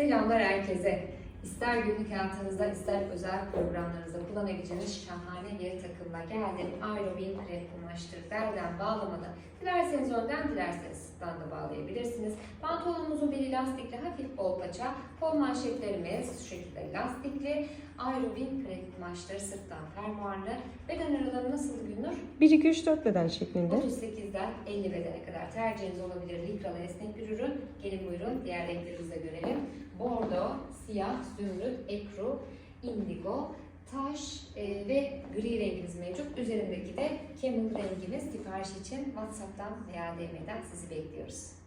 Selamlar herkese. İster günlük hayatınızda ister özel programlarınızda kullanabileceğiniz şahane bir takımla geldim. Aerobin krep kumaştır. Belden bağlamada. Dilerseniz önden dilerseniz sıktan da bağlayabilirsiniz. Pantolonumuzun biri lastikli hafif bol paça. Kol manşetlerimiz şu şekilde lastikli. Aerobin krep kumaştır. Sırttan fermuarlı. Beden araları nasıl Günnur? 1, 2, 3, 4 beden şeklinde. 38'den 50 bedene kadar tercihiniz olabilir. Likralı esnek bir ürün. Gelin buyurun diğer renklerimizi görelim. Bordo, siyah, zümrüt, ekru, indigo, taş e, ve gri rengimiz mevcut. Üzerindeki de camel rengimiz sipariş için WhatsApp'tan veya DM'den sizi bekliyoruz.